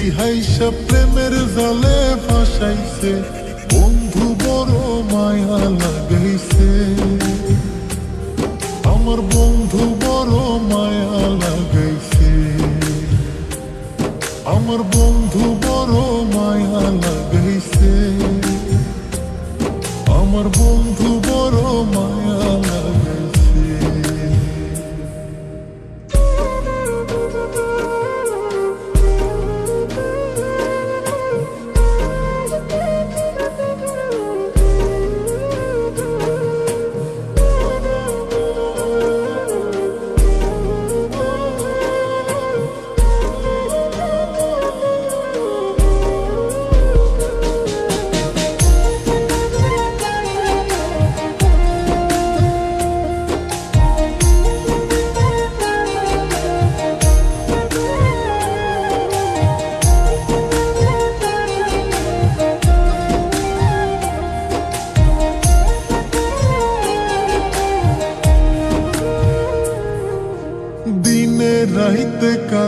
মিষ্টি হাইসা প্রেমের জালে ফাঁসাইছে? বন্ধু বড় মায়া লাগাইছে। আমার বন্ধু বড় মায়া লাগাইছে। আমার বন্ধু বড় মায়া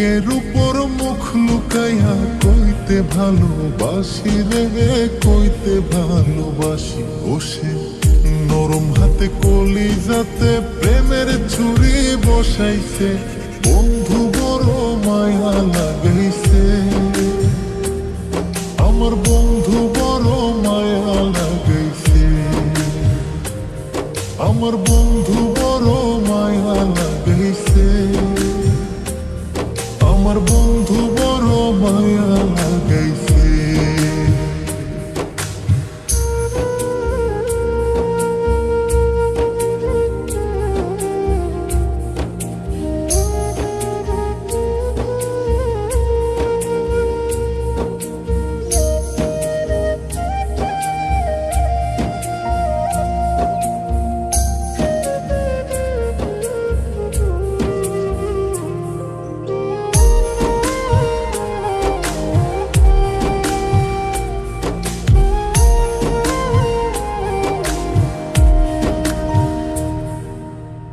বুকের উপর মুখ লুকাইয়া কইতে ভালোবাসি রে কইতে ভালোবাসি